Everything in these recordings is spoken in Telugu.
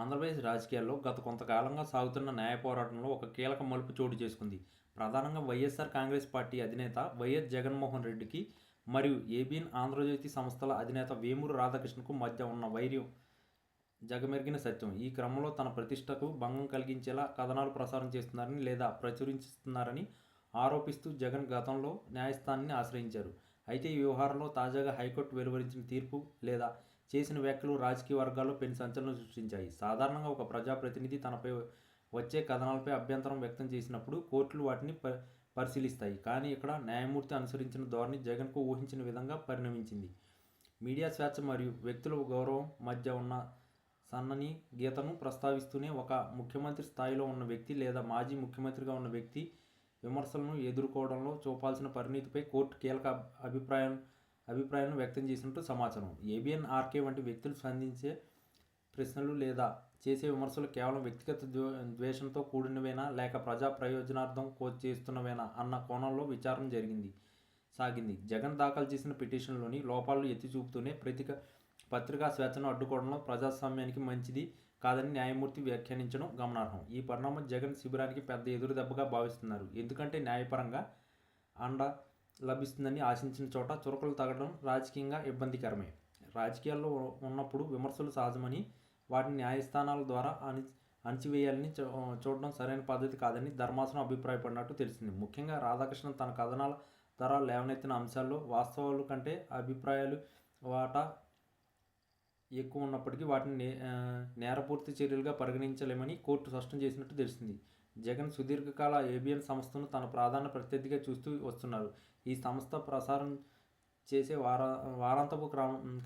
ఆంధ్రప్రదేశ్ రాజకీయాల్లో గత కొంతకాలంగా సాగుతున్న న్యాయ పోరాటంలో ఒక కీలక మలుపు చోటు చేసుకుంది. ప్రధానంగా వైఎస్ఆర్ కాంగ్రెస్ పార్టీ అధినేత వైఎస్ జగన్మోహన్ రెడ్డికి మరియు ఏబిఎన్ ఆంధ్రజ్యోతి సంస్థల అధినేత వేమూరు రాధాకృష్ణకు మధ్య ఉన్న వైర్యం జగమెరిగిన సత్యం. ఈ క్రమంలో తన ప్రతిష్టకు భంగం కలిగించేలా కథనాలు ప్రసారం చేస్తున్నారని లేదా ప్రచురిస్తున్నారని ఆరోపిస్తూ జగన్ గతంలో న్యాయస్థానాన్ని ఆశ్రయించారు. అయితే ఈ వ్యవహారంలో తాజాగా హైకోర్టు వెలువరించిన తీర్పు లేదా చేసిన వ్యాఖ్యలు రాజకీయ వర్గాల్లో పెను సంచలనం సృష్టించాయి. సాధారణంగా ఒక ప్రజాప్రతినిధి తనపై వచ్చే కథనాలపై అభ్యంతరం వ్యక్తం చేసినప్పుడు కోర్టులు వాటిని ప పరిశీలిస్తాయి. కానీ ఇక్కడ న్యాయమూర్తి అనుసరించిన ధోరణి జగన్కు ఊహించిన విధంగా పరిణమించింది. మీడియా స్వేచ్ఛ మరియు వ్యక్తుల గౌరవం మధ్య ఉన్న సన్నని గీతను ప్రస్తావిస్తూనే ఒక ముఖ్యమంత్రి స్థాయిలో ఉన్న వ్యక్తి లేదా మాజీ ముఖ్యమంత్రిగా ఉన్న వ్యక్తి విమర్శలను ఎదుర్కోవడంలో చూపాల్సిన పరిణితిపై కోర్టు కీలక అభిప్రాయం అభిప్రాయం అభిప్రాయాలను వ్యక్తం చేసినట్టు సమాచారం. ఏబిఎన్ ఆర్కే వంటి వ్యక్తులు స్పందించే ప్రశ్నలు లేదా చేసే విమర్శలు కేవలం వ్యక్తిగత ద్వేషంతో కూడినవేనా? లేక ప్రజా ప్రయోజనార్థం కో చేస్తున్నవేనా? అన్న కోణంలో విచారణ జరిగింది సాగింది. జగన్ దాఖలు చేసిన పిటిషన్లోని లోపాలు ఎత్తి చూపుతూనే ప్రతిక పత్రికా స్వేచ్ఛను అడ్డుకోవడంలో ప్రజాస్వామ్యానికి మంచిది కాదని న్యాయమూర్తి వ్యాఖ్యానించడం గమనార్హం. ఈ పరిణామం జగన్ శిబిరానికి పెద్ద ఎదురు దెబ్బగా భావిస్తున్నారు. ఎందుకంటే న్యాయపరంగా అండ లభిస్తుందని ఆశించిన చోట చురకలు తగ్గడం రాజకీయంగా ఇబ్బందికరమే. రాజకీయాల్లో ఉన్నప్పుడు విమర్శలు సహజమని వాటిని న్యాయస్థానాల ద్వారా అణి అణచివేయాలని చూ- చూడడం సరైన పద్ధతి కాదని ధర్మాసనం అభిప్రాయపడినట్టు తెలిసింది. ముఖ్యంగా రాధాకృష్ణన్ తన కథనాల ద్వారా లేవనెత్తిన అంశాల్లో వాస్తవాలు కంటే అభిప్రాయాలు వాటా ఎక్కువ ఉన్నప్పటికీ వాటిని నే నేరపూర్తి చర్యలుగా పరిగణించలేమని కోర్టు స్పష్టం చేసినట్టు తెలిసింది. జగన్ సుదీర్ఘకాల ఏబిఎన్ సంస్థను తన ప్రధాన ప్రత్యర్థిగా చూస్తూ వస్తున్నారు. ఈ సంస్థ ప్రసారం చేసే వార వారాంతపు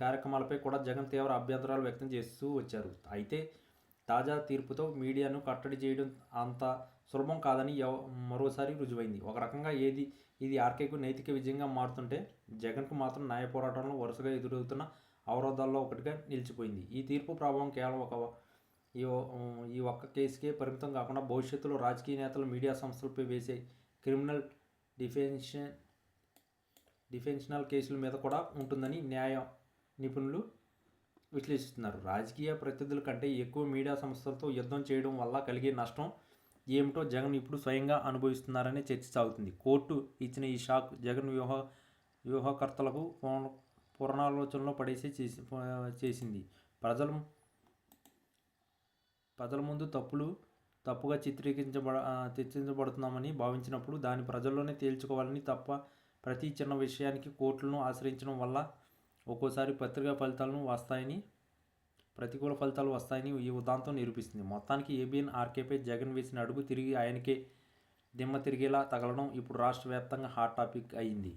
కార్యక్రమాలపై కూడా జగన్ తీవ్ర అభ్యంతరాలు వ్యక్తం చేస్తూ వచ్చారు. అయితే తాజా తీర్పుతో మీడియాను కట్టడి చేయడం అంత సులభం కాదని ఎవ- మరోసారి రుజువైంది. ఒక రకంగా ఏది ఇది ఆర్కేకు నైతిక విజయంగా మారుతుంటే జగన్కు మాత్రం న్యాయ పోరాటంలో వరుసగా ఎదురవుతున్న అవరోధాల్లో ఒకటిగా నిలిచిపోయింది. ఈ తీర్పు ప్రభావం కేవలం ఒక ఈ ఈ ఒక్క కేసుకే పరిమితం కాకుండా భవిష్యత్తులో రాజకీయ నేతలు మీడియా సంస్థలపై వేసే క్రిమినల్ డిఫెన్షన్ డిఫెన్షనల్ కేసుల మీద కూడా ఉంటుందని న్యాయ నిపుణులు విశ్లేషిస్తున్నారు. రాజకీయ ప్రతినిధుల కంటే ఎక్కువ మీడియా సంస్థలతో యుద్ధం చేయడం వల్ల కలిగే నష్టం ఏమిటో జగన్ ఇప్పుడు స్వయంగా అనుభవిస్తున్నారనే చర్చ సాగుతుంది. కోర్టు ఇచ్చిన ఈ షాక్ జగన్ వ్యూహ వ్యూహకర్తలకు పురాణాలోచనలో పడేసే పడేసి చేసి చేసింది. ప్రజలు ప్రజల ముందు తప్పులు తప్పుగా చిత్రీకరించబడ ఆ, చిత్రించబడుతున్నామని భావించినప్పుడు దాన్ని ప్రజల్లోనే తేల్చుకోవాలని తప్ప ప్రతి చిన్న విషయానికి కోర్టులను ఆశ్రయించడం వల్ల ఒక్కోసారి పత్రికా ఫలితాలను వస్తాయని ప్రతికూల ఫలితాలు వస్తాయని ఈ ఉదాంతం నిరూపిస్తుంది. మొత్తానికి ఏబిఎన్ ఆర్కేపై జగన్ వేసిన అడుగు తిరిగి ఆయనకే దిమ్మ తిరిగేలా తగలడం ఇప్పుడు రాష్ట్ర వ్యాప్తంగా హాట్ టాపిక్ అయింది.